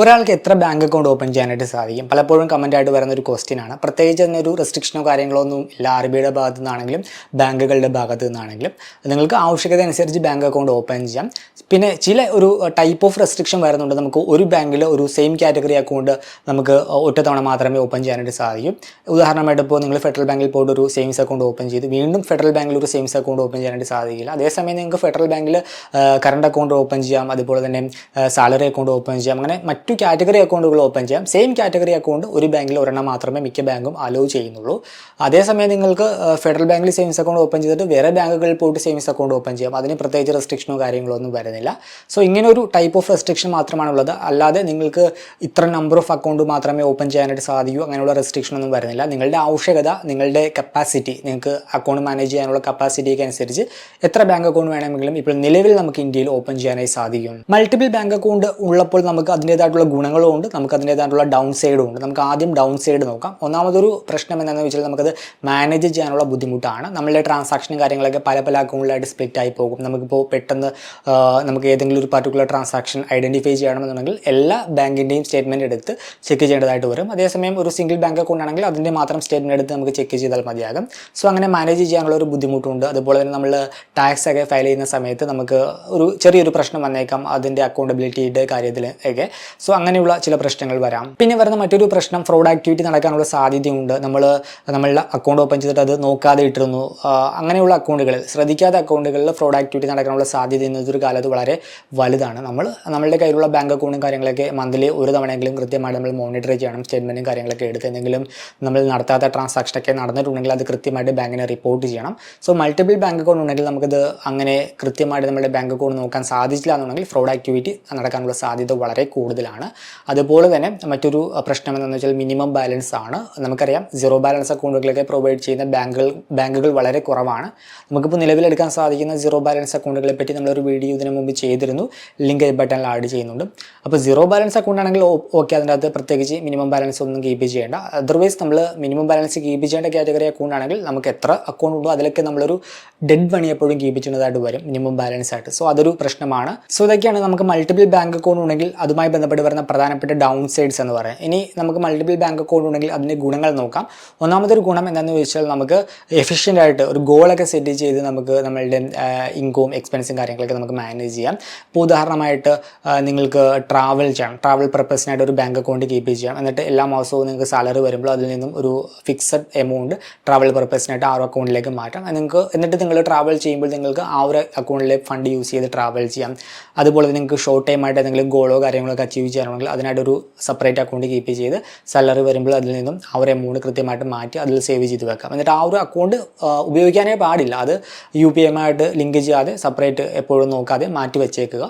ഒരാൾക്ക് എത്ര bank account open ചെയ്യാനായിട്ട് സാധിക്കും? പലപ്പോഴും കമന്റ് ആയിട്ട് വരുന്ന ഒരു ക്വസ്റ്റ്യൻ ആണ്. പ്രത്യേകിച്ച് അതിനൊരു റെസ്ട്രിക്ഷനോ കാര്യങ്ങളോ ഒന്നും ഇല്ല. ആർ ബിയുടെ ഭാഗത്തു നിന്നാണെങ്കിലും ബാങ്കുകളുടെ ഭാഗത്തു നിന്നാണെങ്കിലും. നിങ്ങൾക്ക് ആവശ്യകത അനുസരിച്ച് ബാങ്ക് അക്കൗണ്ട് ഓപ്പൺ ചെയ്യാം. പിന്നെ ചില ഒരു ടൈപ്പ് ഓഫ് റെസ്ട്രിക്ഷൻ വരുന്നുണ്ട്. നമുക്ക് ഒരു ബാങ്കിൽ ഒരു സെയിം കാറ്റഗറി അക്കൗണ്ട് നമുക്ക് ഒറ്റത്തവണ തവണ മാത്രമേ ഓപ്പൺ ചെയ്യാനായിട്ട് സാധിക്കും. ഉദാഹരണമായിട്ട് ഇപ്പോൾ നിങ്ങൾ ഫെഡറൽ ബാങ്കിൽ പോയിട്ട് ഒരു സേവിങ്സ് അക്കൗണ്ട് ഓപ്പൺ ചെയ്ത് വീണ്ടും ഫെഡറൽ ബാങ്കിൽ ഒരു സേവിങ്സ് അക്കൗണ്ട് ഓപ്പൺ ചെയ്യാനായിട്ട് സാധിക്കില്ല. അതേസമയം നിങ്ങൾക്ക് ഫെഡറൽ ബാങ്കിൽ കറണ്ട് അക്കൗണ്ട് ഓപ്പൺ ചെയ്യാം. അതുപോലെ തന്നെ സാലറി അക്കൗണ്ട് ഓപ്പൺ ചെയ്യാം. അങ്ങനെ മറ്റു കാറ്റഗറി അക്കൗണ്ടുകൾ ഓപ്പൺ ചെയ്യാം. സെയിം കാറ്റഗറി അക്കൗണ്ട് ഒരു ബാങ്കിൽ ഒരെണ്ണം മാത്രമേ മിക്ക ബാങ്കും അലോ ചെയ്യുന്നുള്ളൂ. അതേസമയം നിങ്ങൾക്ക് ഫെഡറൽ ബാങ്കിൽ സേവിങ്സ് അക്കൗണ്ട് ഓപ്പൺ ചെയ്തിട്ട് വേറെ ബാങ്കുകളിൽ പോയിട്ട് സേവിങ്സ് അക്കൗണ്ട് ഓപ്പൺ ചെയ്യാം. അതിന് പ്രത്യേകിച്ച് റെസ്ട്രിക്ഷനോ കാര്യങ്ങളോ ഒന്നും വരുന്നില്ല. സോ ഇങ്ങനെ ഒരു ടൈപ്പ് ഓഫ് റെസ്ട്രിക്ഷൻ മാത്രമാണുള്ളത് അല്ലാതെ നിങ്ങൾക്ക് ഇത്ര നമ്പർ ഓഫ് അക്കൗണ്ട് മാത്രമേ ഓപ്പൺ ചെയ്യാനായിട്ട് സാധിക്കൂ അങ്ങനെയുള്ള റെസ്ട്രിക്ഷൻ ഒന്നും വരുന്നില്ല. നിങ്ങളുടെ ആവശ്യകത നിങ്ങളുടെ കപ്പാസിറ്റി നിങ്ങൾക്ക് അക്കൗണ്ട് മാനേജ് ചെയ്യാനുള്ള കപ്പാസിറ്റിക്ക് അനുസരിച്ച് എത്ര ബാങ്ക് അക്കൗണ്ട് വേണമെങ്കിലും ഇപ്പോൾ നിലവിൽ നമുക്ക് ഇന്ത്യയിൽ ഓപ്പൺ ചെയ്യാനായി സാധിക്കും. മൾട്ടിപ്പിൾ ബാങ്ക് അക്കൗണ്ട് ഉള്ളപ്പോൾ നമുക്ക് അതിന്റേതായിട്ടുള്ള ഗുണങ്ങളും ഉണ്ട് നമുക്ക് അതിന്റേതായിട്ടുള്ള ഡൗൺ സൈഡും ഉണ്ട്. നമുക്ക് ആദ്യം ഡൗൺ സൈഡ് നോക്കാം. ഒന്നാമതൊരു പ്രശ്നം എന്താണെന്ന് വെച്ചാൽ നമുക്കത് മാനേജ് ചെയ്യാനുള്ള ബുദ്ധിമുട്ടാണ്. നമ്മളുടെ ട്രാൻസാക്ഷനും കാര്യങ്ങളൊക്കെ പല പല അക്കൗണ്ടിലായിട്ട് സ്പ്ലിറ്റ് ആയി പോകും. നമുക്കിപ്പോൾ പെട്ടെന്ന് നമുക്ക് ഏതെങ്കിലും ഒരു പർട്ടിക്കുലർ ട്രാൻസാക്ഷൻ ഐഡന്റിഫൈ ചെയ്യണമെന്നുണ്ടെങ്കിൽ എല്ലാ ബാങ്കിന്റെയും സ്റ്റേറ്റ്മെന്റ് എടുത്ത് ചെക്ക് ചെയ്യേണ്ടതായിട്ട് വരും. അതേസമയം ഒരു സിംഗിൾ ബാങ്ക് അക്കൗണ്ട് ആണെങ്കിൽ അതിന്റെ മാത്രം സ്റ്റേറ്റ്മെന്റ് എടുത്ത് നമുക്ക് ചെക്ക് ചെയ്താൽ മതിയാകും. സോ അങ്ങനെ മാനേജ് ചെയ്യാനുള്ള ഒരു ബുദ്ധിമുട്ടുണ്ട്. അതുപോലെ തന്നെ നമ്മൾ ടാക്സ് ഒക്കെ ഫയൽ ചെയ്യുന്ന സമയത്ത് നമുക്ക് ഒരു ചെറിയൊരു പ്രശ്നം വന്നേക്കാം. അതിന്റെ അക്കൗണ്ടബിലിറ്റിയുടെ കാര്യത്തിൽ ഒക്കെ സോ അങ്ങനെയുള്ള ചില പ്രശ്നങ്ങൾ വരാം. പിന്നെ വരുന്ന മറ്റൊരു പ്രശ്നം ഫ്രോഡ് ആക്ടിവിറ്റി നടക്കാനുള്ള സാധ്യതയുണ്ട്. നമ്മൾ നമ്മളുടെ അക്കൗണ്ട് ഓപ്പൺ ചെയ്തിട്ട് അത് നോക്കാതെ ഇട്ടിരുന്നു. അങ്ങനെയുള്ള അക്കൗണ്ടുകളിൽ ശ്രദ്ധിക്കാത്ത അക്കൗണ്ടുകളിൽ ഫ്രോഡ് ആക്ടിവിറ്റി നടക്കാനുള്ള സാധ്യത ഇന്നത്തെ ഒരു കാലത്ത് വളരെ വലുതാണ്. നമ്മൾ നമ്മളുടെ കയ്യിലുള്ള ബാങ്ക് അക്കൗണ്ടും കാര്യങ്ങളൊക്കെ മന്ത്ലി ഒരു തവണയെങ്കിലും കൃത്യമായിട്ട് നമ്മൾ മോണിറ്റർ ചെയ്യണം. സ്റ്റേറ്റ്മെന്റും കാര്യങ്ങളൊക്കെ എടുത്ത് എന്തെങ്കിലും നമ്മൾ നടത്താത്ത ട്രാൻസാക്ഷനൊക്കെ നടന്നിട്ടുണ്ടെങ്കിൽ അത് കൃത്യമായിട്ട് ബാങ്കിനെ റിപ്പോർട്ട് ചെയ്യണം. സോ മൾട്ടിപ്പിൾ ബാങ്ക് അക്കൗണ്ട് ഉണ്ടെങ്കിൽ നമുക്കത് അങ്ങനെ കൃത്യമായിട്ട് നമ്മുടെ ബാങ്ക് അക്കൗണ്ട് നോക്കാൻ സാധിച്ചില്ല എന്നുണ്ടെങ്കിൽ ഫ്രോഡ് ആക്ടിവിറ്റി നടക്കാനുള്ള സാധ്യത വളരെ കൂടുതലാണ്. അതുപോലെ തന്നെ മറ്റൊരു പ്രശ്നം എന്താണെന്ന് വെച്ചാൽ മിനിമം ബാലൻസ് ആണ്. നമുക്കറിയാം സീറോ ബാലൻസ് അക്കൗണ്ടുകളൊക്കെ പ്രൊവൈഡ് ചെയ്യുന്ന ബാങ്കുകൾ ബാങ്കുകൾ വളരെ കുറവാണ്. നമുക്കിപ്പോൾ നിലവിലെടുക്കാൻ സാധിക്കുന്ന സീറോ ബാലൻസ് അക്കൗണ്ടുകളെ പറ്റി നമ്മളൊരു വീഡിയോ ഇതിനു മുമ്പ് ചെയ്തിരുന്നു. ലിങ്ക് ബട്ടണിൽ ആഡ് ചെയ്യുന്നുണ്ട്. അപ്പോൾ സീറോ ബാലൻസ് അക്കൗണ്ട് ആണെങ്കിൽ ഓക്കെ അതിന്റെ അകത്ത് പ്രത്യേകിച്ച് മിനിമം ബാലൻസ് ഒന്നും കീപ്പ് ചെയ്യേണ്ട. അതർവൈസ് നമ്മൾ മിനിമം ബാലൻസ് കീപ്പ് ചെയ്യേണ്ട കാറ്റഗറി അക്കൗണ്ട് ആണെങ്കിൽ നമുക്ക് എത്ര അക്കൗണ്ട് ഉണ്ടോ അതിലൊക്കെ നമ്മളൊരു ഡെഡ് മണി എപ്പോഴും കീപ്പ് ചെയ്യുന്നതായിട്ട് വരും മിനിമം ബാലൻസ് ആയിട്ട്. സോ അതൊരു പ്രശ്നമാണ്. സോ ഇതൊക്കെയാണ് നമുക്ക് മൾട്ടിപ്പിൾ ബാങ്ക് അക്കൗണ്ട് ഉണ്ടെങ്കിൽ അതുമായി ബന്ധപ്പെട്ട് വരുന്ന പ്രധാനപ്പെട്ട ഡൗൺ സൈഡ്സ് എന്ന് പറയാം. ഇനി നമുക്ക് മൾട്ടിപ്പിൾ ബാങ്ക് അക്കൗണ്ട് ഉണ്ടെങ്കിൽ അതിന്റെ ഗുണങ്ങൾ നോക്കാം. ഒന്നാമതൊരു ഗുണം എന്താണെന്ന് ചോദിച്ചാൽ നമുക്ക് എഫിഷ്യന്റ് ആയിട്ട് ഒരു ഗോളൊക്കെ സെറ്റ് ചെയ്ത് നമുക്ക് നമ്മളുടെ ഇൻകവും എക്സ്പെൻസും കാര്യങ്ങളൊക്കെ നമുക്ക് മാനേജ് ചെയ്യാം. ഇപ്പോൾ ഉദാഹരണമായിട്ട് നിങ്ങൾക്ക് ട്രാവൽ ചെയ്യണം. ട്രാവൽ പർപ്പസിനായിട്ട് ഒരു ബാങ്ക് അക്കൗണ്ട് കീപ്പ് ചെയ്യാം. എന്നിട്ട് എല്ലാ മാസവും നിങ്ങൾക്ക് സാലറി വരുമ്പോൾ അതിൽ നിന്നും ഒരു ഫിക്സഡ് എമൗണ്ട് ട്രാവൽ പർപ്പസിനായിട്ട് ആ ഒരു അക്കൗണ്ടിലേക്ക് മാറ്റാം നിങ്ങൾക്ക് എന്നിട്ട് നിങ്ങൾ ട്രാവൽ ചെയ്യുമ്പോൾ നിങ്ങൾക്ക് ആ ഒരു അക്കൗണ്ടിലെ ഫണ്ട് യൂസ് ചെയ്ത് ട്രാവൽ ചെയ്യാം. അതുപോലെ നിങ്ങൾക്ക് ഷോർട്ട് ടൈം ആയിട്ട് എന്തെങ്കിലും ഗോളോ കാര്യങ്ങളൊക്കെ അച്ചീവ് ചെയ്യാനാണെങ്കിൽ അതിനായിട്ട് ഒരു സെപ്പറേറ്റ് അക്കൗണ്ട് കീപ്പ് ചെയ്ത് സാലറി വരുമ്പോൾ അതിൽ നിന്നും ആ ഒരു എമൗണ്ട് കൃത്യമായിട്ട് മാറ്റി അതിൽ സേവ് ചെയ്ത് വെക്കാം. എന്നിട്ട് ആ ഒരു അക്കൗണ്ട് ഉപയോഗിക്കാനേ പാടില്ല. അത് യു പി എം ആയിട്ട് ലിങ്ക് ചെയ്യാതെ സെപ്പറേറ്റ് എപ്പോഴും നോക്കാതെ മാറ്റി വെച്ചേക്കുക.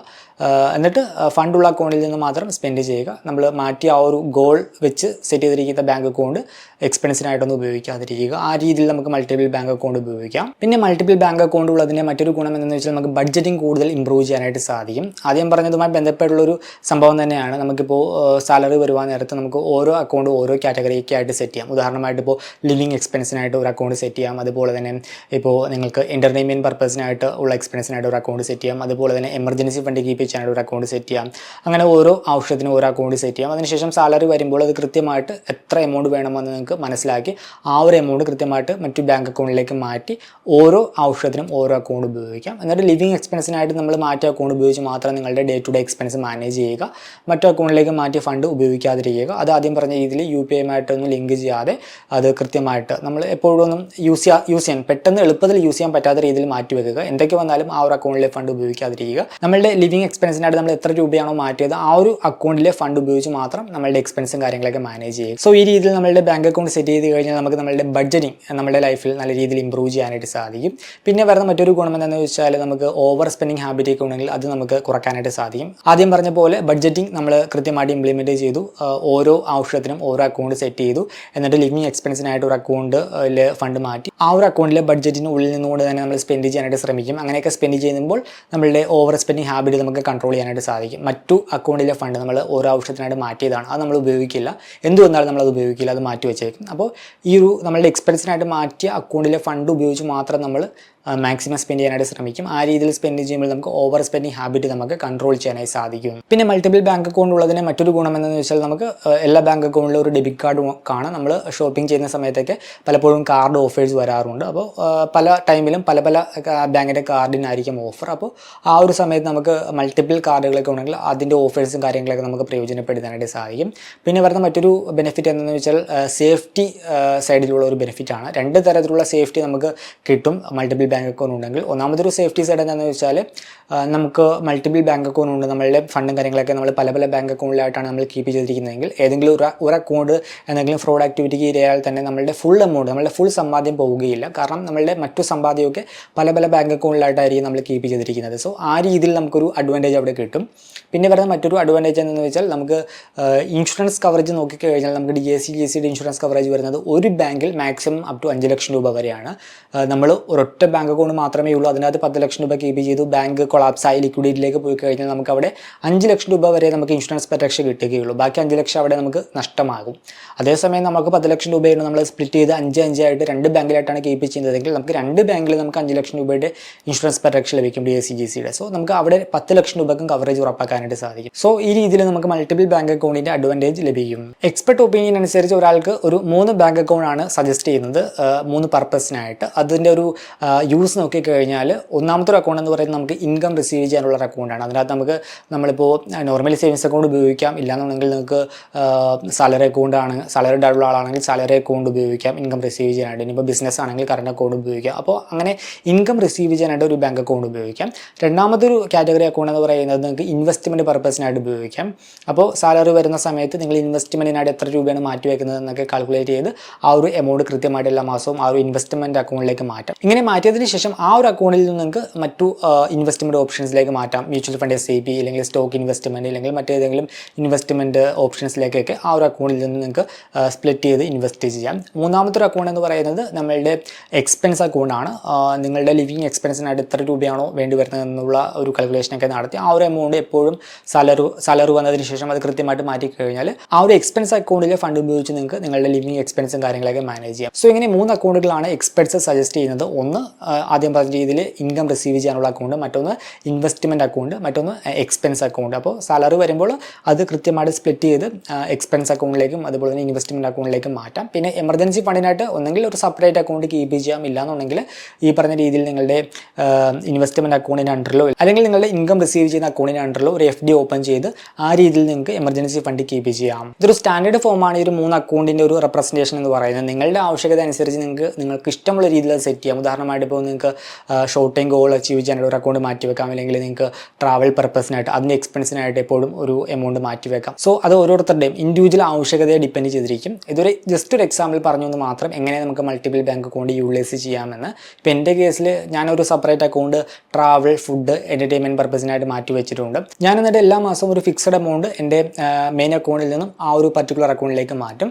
എന്നിട്ട് ഫണ്ടുള്ള അക്കൗണ്ടിൽ നിന്ന് മാത്രം സ്പെൻഡ് ചെയ്യുക. നമ്മൾ മാറ്റി ആ ഒരു ഗോൾ വെച്ച് സെറ്റ് ചെയ്തിരിക്കുന്ന ബാങ്ക് അക്കൗണ്ട് എക്സ്പെൻസിനായിട്ടൊന്നും ഉപയോഗിക്കാതിരിക്കുക. ആ രീതിയിൽ നമുക്ക് മൾട്ടിപ്പിൾ ബാങ്ക് അക്കൗണ്ട് ഉപയോഗിക്കാം. പിന്നെ മൾട്ടിപ്പിൾ ബാങ്ക് അക്കൗണ്ട് ഉള്ളതിന്റെ മറ്റൊരു ഗുണം എന്താണെന്ന് വെച്ചാൽ നമുക്ക് ബഡ്ജറ്റിംഗ് കൂടുതൽ ഇമ്പ്രൂവ് ചെയ്യാനായിട്ട് സാധിക്കും. ആദ്യം പറഞ്ഞതുമായി ബന്ധപ്പെട്ടുള്ളൊരു സംഭവം തന്നെയാണ്. നമുക്കിപ്പോൾ സാലറി വരുവാൻ നേരത്ത് നമുക്ക് ഓരോ അക്കൗണ്ട് ഓരോ കാറ്റഗറിയൊക്കെ ആയിട്ട് സെറ്റ് ചെയ്യാം. ഉദാഹരണമായിട്ട് ഇപ്പോൾ ലിവിങ് എക്സ്പെൻസിനായിട്ട് ഒരു അക്കൗണ്ട് സെറ്റ് ചെയ്യാം. അതുപോലെ തന്നെ ഇപ്പോൾ നിങ്ങൾക്ക് എന്റർടൈൻമെന്റ് പർപ്പസിനായിട്ട് ഉള്ള എക്സ്പെൻസിനായിട്ട് ഒരു അക്കൗണ്ട് സെറ്റ് ചെയ്യാം. അതുപോലെ തന്നെ എമർജൻസി ഫണ്ട് കീപ്പ് ചെയ്യാനായിട്ട് ഒരു അക്കൗണ്ട് സെറ്റ് ചെയ്യാം. അങ്ങനെ ഓരോ ആവശ്യത്തിനും ഓരോ അക്കൗണ്ട് സെറ്റ് ചെയ്യാം. അതിനുശേഷം സാലറി വരുമ്പോൾ അത് കൃത്യമായിട്ട് എത്ര എമൗണ്ട് വേണമെന്ന് നിങ്ങൾക്ക് മനസ്സിലാക്കി ആ ഒരു എമൗണ്ട് കൃത്യമായിട്ട് മറ്റു ബാങ്ക് അക്കൗണ്ടിലേക്ക് മാറ്റി ഓരോ ആവശ്യത്തിനും ഓരോ അക്കൗണ്ട് ഉപയോഗിക്കാം. എന്നിട്ട് ലിവിങ് എക്സ്പെൻസിനായിട്ട് നമ്മൾ മാറ്റിയ അക്കൗണ്ട് ഉപയോഗിച്ച് മാത്രം നിങ്ങളുടെ day to day expense manage ചെയ്യുക. മറ്റു അക്കൗണ്ടിലേക്ക് മാറ്റിയ ഫണ്ട് ഉപയോഗിക്കാതിരിക്കുക. അത് ആദ്യം പറഞ്ഞ രീതിയിൽ യു പി ഐയുമായിട്ടൊന്നും ലിങ്ക് ചെയ്യാതെ അത് കൃത്യമായിട്ട് നമ്മൾ എപ്പോഴും ഒന്നും യൂസ് ചെയ്യാ യൂസ് ചെയ്യാൻ പെട്ടെന്ന് എളുപ്പത്തിൽ യൂസ് ചെയ്യാൻ പറ്റാത്ത രീതിയിൽ മാറ്റി വെക്കുക. എന്തൊക്കെ വന്നാലും ആ ഒരു അക്കൗണ്ടിലെ ഫണ്ട് ഉപയോഗിക്കാതിരിക്കുക. നമ്മളുടെ ലിവിങ് എക്സ്പെൻസിനായിട്ട് നമ്മൾ എത്ര രൂപയാണോ മാറ്റിയത് ആ ഒരു അക്കൗണ്ടിലെ ഫണ്ട് ഉപയോഗിച്ച് മാത്രം നമ്മളുടെ എക്സ്പെൻസും കാര്യങ്ങളൊക്കെ മാനേജ് ചെയ്യുക. സോ ഈ രീതിയിൽ നമ്മളുടെ ബാങ്ക് അക്കൗണ്ട് സെറ്റ് ചെയ്ത് കഴിഞ്ഞാൽ നമുക്ക് നമ്മളുടെ ബഡ്ജറ്റിംഗ് നമ്മുടെ ലൈഫിൽ നല്ല രീതിയിൽ ഇമ്പ്രൂവ് ചെയ്യാനായിട്ട് സാധിക്കും. പിന്നെ വരുന്ന മറ്റൊരു ഗുണം എന്താണെന്ന് വെച്ചാൽ നമുക്ക് ഓവർ സ്പെൻഡിങ് ഹാബിറ്റ് ഒക്കെ ഉണ്ടെങ്കിൽ അത് നമുക്ക് കുറക്കാനായിട്ട് സാധിക്കും. ആദ്യം പറഞ്ഞ പോലെ ബഡ്ജറ്റിംഗ് നമ്മൾ കൃത്യമായിട്ട് ഇംപ്ലിമെന്റ് ചെയ്തു. ഓരോ ആവശ്യത്തിനും ഓരോ അക്കൗണ്ട് സെറ്റ് ചെയ്തു. എന്നിട്ട് ലിവിങ് എക്സ്പെൻസിനായിട്ട് ഒരു അക്കൗണ്ട് ഫണ്ട് മാറ്റി. ആ ഒരു അക്കൗണ്ടിലെ ബഡ്ജറ്റിന് ഉള്ളിൽ നിന്നുകൊണ്ട് തന്നെ നമ്മൾ സ്പെൻഡ് ചെയ്യാനായിട്ട് ശ്രമിക്കും. അങ്ങനെയൊക്കെ സ്പെൻഡ് ചെയ്യുമ്പോൾ നമ്മളുടെ ഓവർ സ്പെൻഡിങ് ഹാബിറ്റ് നമുക്ക് കൺട്രോൾ ചെയ്യാനായിട്ട് സാധിക്കും. മറ്റു അക്കൗണ്ടിലെ ഫണ്ട് നമ്മൾ ഓരോ ആവശ്യത്തിനായിട്ട് മാറ്റിയതാണ്. അത് നമ്മൾ ഉപയോഗിക്കില്ല. എന്ത് വന്നാലും നമ്മൾ അത് ഉപയോഗിക്കില്ല. അത് മാറ്റി വെച്ചേക്കും. അപ്പോൾ ഈ ഒരു നമ്മളുടെ എക്സ്പെൻസിനായിട്ട് മാറ്റിയ അക്കൗണ്ടിലെ ഫണ്ട് ഉപയോഗിച്ച് മാത്രം നമ്മൾ മാക്സിമം സ്പെൻഡ് ചെയ്യാനായിട്ട് ശ്രമിക്കും. ആ രീതിയിൽ സ്പെൻഡ് ചെയ്യുമ്പോൾ നമുക്ക് ഓവർ സ്പെൻഡിങ് ഹാബിറ്റ് നമുക്ക് കൺട്രോൾ ചെയ്യാനായി സാധിക്കും. പിന്നെ മൾട്ടിപ്പിൾ ബാങ്ക് അക്കൗണ്ട് ഉള്ളതിന് മറ്റൊരു ഗുണം എന്താണെന്ന് വെച്ചാൽ നമുക്ക് എല്ലാ ബാങ്ക് അക്കൗണ്ടിലും ഒരു ഡെബിറ്റ് കാർഡ് കാണാം. നമ്മൾ ഷോപ്പിംഗ് ചെയ്യുന്ന സമയത്തൊക്കെ പലപ്പോഴും കാർഡ് ഓഫേഴ്സ് വരാറുണ്ട്. അപ്പോൾ പല ടൈമിലും പല പല ബാങ്കിന്റെ കാർഡിനായിരിക്കും ഓഫർ അപ്പോൾ ആ ഒരു സമയത്ത് നമുക്ക് മൾട്ടിപ്പിൾ കാർഡുകളൊക്കെ ഉണ്ടെങ്കിൽ അതിന്റെ ഓഫേഴ്സും കാര്യങ്ങളൊക്കെ നമുക്ക് പ്രയോജനപ്പെടുത്താനായിട്ട് സാധിക്കും. പിന്നെ വരുന്ന മറ്റൊരു ബെനിഫിറ്റ് എന്താണെന്ന് വെച്ചാൽ സേഫ്റ്റി സൈഡിലുള്ള ഒരു ബെനിഫിറ്റാണ് രണ്ട് തരത്തിലുള്ള സേഫ്റ്റി നമുക്ക് കിട്ടും. മൾട്ടിപ്പിൾ ബാങ്ക് അക്കൗണ്ട് ഉണ്ടെങ്കിൽ ഒന്നാമതൊരു സേഫ്റ്റി സൈഡ് എന്താണെന്ന് വെച്ചാൽ നമുക്ക് മൾട്ടിപ്പിൾ ബാങ്ക് അക്കൗണ്ട് ഉണ്ട്. നമ്മളുടെ ഫണ്ടും കാര്യങ്ങളൊക്കെ നമ്മൾ പല പല ബാങ്ക് അക്കൗണ്ടിലായിട്ടാണ് നമ്മൾ കീപ്പ് ചെയ്തിരിക്കുന്നതെങ്കിൽ ഏതെങ്കിലും ഒരു ഒരു അക്കൗണ്ട് എന്തെങ്കിലും ഫ്രോഡ് ആക്ടിവിറ്റിക്ക് ഇരയാൽ തന്നെ നമ്മളുടെ ഫുൾ എമൗണ്ട് നമ്മളുടെ ഫുൾ സമ്പാദ്യം പോവുകയില്ല. കാരണം നമ്മളുടെ മറ്റു സമ്പാദ്യമൊക്കെ പല പല ബാങ്ക് അക്കൗണ്ടിലായിട്ടായിരിക്കും നമ്മൾ കീപ്പ് ചെയ്തിരിക്കുന്നത്. സോ ആ രീതിയിൽ നമുക്കൊരു അഡ്വാന്റേജ് അവിടെ കിട്ടും. പിന്നെ വരുന്ന മറ്റൊരു അഡ്വാന്റേജ് എന്താണെന്ന് വെച്ചാൽ നമുക്ക് ഇൻഷുറൻസ് കവറേജ് നോക്കിക്കഴിഞ്ഞാൽ നമുക്ക് ഡി എസ് സി ജി സിയുടെ ഇൻഷുറൻസ് കവറേജ് വരുന്നത് ഒരു ബാങ്കിൽ മാക്സിമം അപ് ടു അഞ്ച് ലക്ഷം രൂപ വരെയാണ്. നമ്മൾ ഒരൊറ്റ ബാങ്ക് അക്കൗണ്ട് മാത്രമേ ഉള്ളൂ. അതിനകത്ത് പത്ത് ലക്ഷം രൂപ കീപ്പ് ചെയ്തു. ബാങ്ക് കൊളാപ്സ് ആയി ലിക്വിഡിറ്റിയിലേക്ക് പോയി കഴിഞ്ഞാൽ നമുക്ക് അവിടെ അഞ്ച് ലക്ഷം രൂപ വരെ നമുക്ക് ഇൻഷുറൻസ് പരിരക്ഷ കിട്ടുകയുള്ളൂ. ബാക്കി അഞ്ച് ലക്ഷം അവിടെ നമുക്ക് നഷ്ടമാകും. അതേസമയം നമുക്ക് പത്ത് ലക്ഷം രൂപയാണ് നമ്മൾ സ്പ്ലിറ്റ് ചെയ്ത് അഞ്ച് അഞ്ചായിട്ട് രണ്ട് ബാങ്കിലായിട്ടാണ് കീപ്പ് ചെയ്യുന്നതെങ്കിൽ നമുക്ക് രണ്ട് ബാങ്കിൽ നമുക്ക് അഞ്ച് ലക്ഷം രൂപയുടെ ഇൻഷുറൻസ് പരിരക്ഷ ലഭിക്കും ഡി എസ് സി ജി സിയുടെ സോ നമുക്ക് അവിടെ പത്ത് ലക്ഷം രൂപക്കും കവറേജ് ഉറപ്പാക്കാനായിട്ട് സാധിക്കും. സോ ഈ രീതിയിൽ നമുക്ക് മൾട്ടിപ്പിൾ ബാങ്ക് അക്കൗണ്ടിന്റെ അഡ്വാന്റേജ് ലഭിക്കും. എക്സ്പെർട്ട് ഒപ്പീനിയൻ അനുസരിച്ച് ഒരാൾക്ക് ഒരു മൂന്ന് ബാങ്ക് അക്കൗണ്ട് ആണ് സജസ്റ്റ് ചെയ്യുന്നത് മൂന്ന് പർപ്പസിനായിട്ട് അതിന്റെ ഒരു യൂസ് നോക്കിക്കഴിഞ്ഞാൽ ഒന്നാമത്തെ ഒരു അക്കൗണ്ട് എന്ന് പറയുന്നത് നമുക്ക് ഇൻകം റിസീവ് ചെയ്യാനുള്ള ഒരു അക്കൗണ്ടാണ് അതിനകത്ത് നമുക്ക് നമ്മളിപ്പോൾ നോർമലി സേവിങ്സ് അക്കൗണ്ട് ഉപയോഗിക്കാം. ഇല്ലാന്നുണ്ടെങ്കിൽ നിങ്ങൾക്ക് സാലറി അക്കൗണ്ട് ആണ് സാലറി ഉണ്ടായിട്ടുള്ള ആളാണെങ്കിൽ സാലറി അക്കൗണ്ട് ഉപയോഗിക്കാം ഇൻകം റിസീവ് ചെയ്യാനായിട്ട്. ഇനിയിപ്പോൾ ബിസിനസ് ആണെങ്കിൽ കറണ്ട് അക്കൗണ്ട് ഉപയോഗിക്കാം. അപ്പോൾ അങ്ങനെ ഇൻകം റിസീവ് ചെയ്യാനായിട്ട് ഒരു ബാങ്ക് അക്കൗണ്ട് ഉപയോഗിക്കാം. രണ്ടാമത്തെ ഒരു കാറ്റഗറി അക്കൗണ്ട് എന്ന് പറയുന്നത് നിങ്ങൾക്ക് ഇൻവെസ്റ്റ്മെന്റ് പർപ്പസിനായിട്ട് ഉപയോഗിക്കാം. അപ്പോൾ സാലറി വരുന്ന സമയത്ത് നിങ്ങൾ ഇൻവെസ്റ്റ്മെന്റിനായിട്ട് എത്ര രൂപയാണ് മാറ്റി വയ്ക്കുന്നത് എന്നൊക്കെ കാൽക്കുലേറ്റ് ചെയ്ത് ആ ഒരു എമൗണ്ട് കൃത്യമായിട്ട് എല്ലാ മാസവും ആ ഒരു ഇൻവെസ്റ്റ്മെന്റ് അക്കൗണ്ടിലേക്ക് മാറ്റാം. ഇങ്ങനെ മാറ്റിയതിന് ശേഷം ആ ഒരു അക്കൗണ്ടിൽ നിന്ന് നിങ്ങൾക്ക് മറ്റു ഇൻവെസ്റ്റ്മെന്റ് ഓപ്ഷൻസിലേക്ക് മാറ്റാം. Mutual fund S I P അല്ലെങ്കിൽ സ്റ്റോക്ക് ഇൻവെസ്റ്റ്മെന്റ് അല്ലെങ്കിൽ മറ്റേതെങ്കിലും ഇൻവെസ്റ്റ്മെന്റ് ഓപ്ഷൻസിലേക്കൊക്കെ ആ ഒരു അക്കൗണ്ടിൽ നിന്ന് നിങ്ങൾക്ക് സ്പ്ലിറ്റ് ചെയ്ത് ഇൻവെസ്റ്റ് ചെയ്യാം. മൂന്നാമത്തെ ഒരു അക്കൗണ്ട് എന്ന് പറയുന്നത് നമ്മളുടെ എക്സ്പെൻസ് അക്കൗണ്ടാണ് നിങ്ങളുടെ ലിവിങ് എക്സ്പെൻസിനായിട്ട് എത്ര രൂപയാണോ വേണ്ടി വരുന്നത് എന്നുള്ള ഒരു കാൽക്കുലേഷനൊക്കെ നടത്തി ആ ഒരു എമൗണ്ട് എപ്പോഴും സാലറി സാലറി വന്നതിന് ശേഷം അത് കൃത്യമായിട്ട് മാറ്റി കഴിഞ്ഞാൽ ആ ഒരു എക്സ്പെൻസ് അക്കൗണ്ടിലെ ഫണ്ട് ഉപയോഗിച്ച് നിങ്ങൾക്ക് നിങ്ങളുടെ ലിവിങ് എക്സ്പെൻസും കാര്യങ്ങളൊക്കെ മാനേജ് ചെയ്യാം. സോ ഇങ്ങനെ മൂന്ന് അക്കൗണ്ടുകളാണ് എക്സ്പെർട്സ് സജസ്റ്റ് ചെയ്യുന്നത്. ഒന്ന് ആദ്യം പറഞ്ഞ രീതിയിൽ ഇൻകം റിസീവ് ചെയ്യാനുള്ള അക്കൗണ്ട് മറ്റൊന്ന് ഇൻവെസ്റ്റ്മെന്റ് അക്കൗണ്ട് മറ്റൊന്ന് എക്സ്പെൻസ് അക്കൗണ്ട് അപ്പോൾ സാലറി വരുമ്പോൾ അത് കൃത്യമായിട്ട് സ്പ്ലിറ്റ് ചെയ്ത് എക്സ്പെൻസ് അക്കൗണ്ടിലേക്കും അതുപോലെ തന്നെ ഇൻവെസ്റ്റ്മെന്റ് അക്കൗണ്ടിലേക്കും മാറ്റാം. പിന്നെ എമർജൻസി ഫണ്ടിനായിട്ട് ഒന്നെങ്കിൽ ഒരു സെപ്പറേറ്റ് അക്കൗണ്ട് കീപ്പ് ചെയ്യാം. ഇല്ലാന്നുണ്ടെങ്കിൽ ഈ പറഞ്ഞ രീതിയിൽ നിങ്ങളുടെ ഇൻവെസ്റ്റ്മെന്റ് അക്കൗണ്ടിന്റെ അണ്ടറിലോ അല്ലെങ്കിൽ നിങ്ങളുടെ ഇൻകം റിസീവ് ചെയ്യുന്ന അക്കൗണ്ടിന്റെ അണ്ടറിലോ ഒരു എഫ് ഡി ഓപ്പൺ ചെയ്ത് ആ രീതിയിൽ നിങ്ങൾക്ക് എമർജൻസി ഫണ്ട് കീപ്പ് ചെയ്യാം. ഇതൊരു സ്റ്റാൻഡേർഡ് ഫോമാണ് ഈ ഒരു മൂന്ന് അക്കൗണ്ടിന്റെ ഒരു റെപ്രസെന്റേഷൻ എന്ന് പറയുന്നത്. നിങ്ങളുടെ ആവശ്യകത അനുസരിച്ച് നിങ്ങൾക്ക് നിങ്ങൾക്ക് ഇഷ്ടമുള്ള രീതിയിൽ സെറ്റ് ചെയ്യാം. ഉദാഹരണമായിട്ട് ഇപ്പോൾ നിങ്ങൾക്ക് ഷോർട്ട് ടൈം ഗോൾ അച്ചീവ് ചെയ്യാനായിട്ട് ഒരു അക്കൗണ്ട് മാറ്റി വെക്കാം. അല്ലെങ്കിൽ നിങ്ങൾക്ക് ട്രാവൽ പർപ്പസിനായിട്ട് അതിന്റെ എക്സ്പെൻസിനായിട്ട് എപ്പോഴും ഒരു എമൗണ്ട് മാറ്റി വെക്കാം. സോ അത് ഓരോരുത്തരുടെയും ഇൻഡിവിജ്വൽ ആവശ്യകതയെ ഡിപ്പെൻഡ് ചെയ്തിരിക്കും. ഇതൊരു ജസ്റ്റ് ഒരു എക്സാമ്പിൾ പറഞ്ഞു എന്ന് മാത്രം എങ്ങനെ നമുക്ക് മൾട്ടിപ്പിൾ ബാങ്ക് അക്കൗണ്ട് യൂട്ടിലൈസ് ചെയ്യാമെന്ന്. ഇപ്പം എന്റെ കേസിൽ ഞാനൊരു separate account travel food entertainment പർപ്പസിനായിട്ട് മാറ്റി വെച്ചിട്ടുണ്ട്. ഞാൻ എന്നിട്ട് എല്ലാ മാസവും ഒരു ഫിക്സഡ് എമൗണ്ട് എന്റെ മെയിൻ അക്കൗണ്ടിൽ നിന്നും ആ ഒരു പർട്ടിക്കുലർ അക്കൗണ്ടിലേക്ക് മാറ്റും.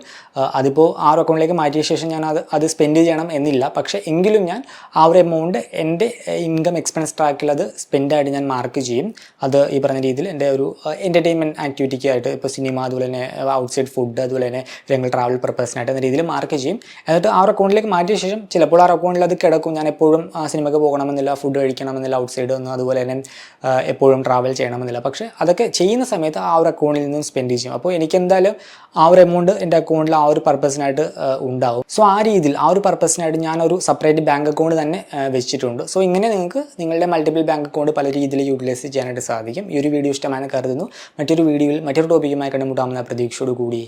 അതിപ്പോൾ ആ ഒരു അക്കൗണ്ടിലേക്ക് മാറ്റിയ ശേഷം ഞാൻ അത് അത് സ്പെൻഡ് ചെയ്യണം എന്നില്ല. പക്ഷേ എങ്കിലും ഞാൻ ആ ഒരു എമൗണ്ട് എന്റെ ഇൻകം എക്സ്പെൻസ് ട്രാക്കിൽ അത് സ്പെൻഡായിട്ട് ഞാൻ മാർക്ക് ചെയ്യും. അത് ഈ പറഞ്ഞ രീതിയിൽ എന്റെ ഒരു എന്റർടൈൻമെന്റ് ആക്ടിവിറ്റിക്ക് ആയിട്ട് ഇപ്പോൾ സിനിമ അതുപോലെ തന്നെ ഔട്ട്സൈഡ് ഫുഡ് അതുപോലെ തന്നെ ഞങ്ങൾ ട്രാവൽ പർപ്പസിനായിട്ട് എന്ന രീതിയിൽ മാർക്ക് ചെയ്യും. എന്നിട്ട് ആ അക്കൗണ്ടിലേക്ക് മാറ്റിയ ശേഷം ചിലപ്പോൾ ആ അക്കൗണ്ടിൽ അത് കിടക്കും. ഞാൻ എപ്പോഴും സിനിമയ്ക്ക് പോകണമെന്നില്ല ഫുഡ് കഴിക്കണമെന്നില്ല ഔട്ട്സൈഡ് ഒന്നും അതുപോലെ തന്നെ എപ്പോഴും ട്രാവൽ ചെയ്യണമെന്നില്ല. പക്ഷേ അതൊക്കെ ചെയ്യുന്ന സമയത്ത് ആ ഒരു അക്കൗണ്ടിൽ നിന്നും സ്പെൻഡ് ചെയ്യും. അപ്പോൾ എനിക്ക് എന്തായാലും ആ ഒരു എമൗണ്ട് എന്റെ അക്കൗണ്ടിൽ ആ ഒരു പർപ്പസിനായിട്ട് ഉണ്ടാവും. സോ ആ രീതിയിൽ ആ ഒരു പർപ്പസിനായിട്ട് ഒരു സെപ്പറേറ്റ് ബാങ്ക് അക്കൗണ്ട് തന്നെ വെച്ചിട്ടുണ്ട്. സോ ഇങ്ങനെ നിങ്ങൾക്ക് നിങ്ങളുടെ മൾട്ടിപ്പിൾ ബാങ്ക് അക്കൗണ്ട് പല രീതിയിൽ യൂട്ടിലൈസ് ചെയ്യാനായിട്ട് സാധിക്കും. ഈ ഒരു വീഡിയോ ഇഷ്ടമാണെന്ന് കരുതുന്നു. മറ്റൊരു വീഡിയോയിൽ മറ്റൊരു ടോപ്പിക്കുമായി കണ്ടുമുട്ടാമെന്ന പ്രതീക്ഷയോട് കൂടി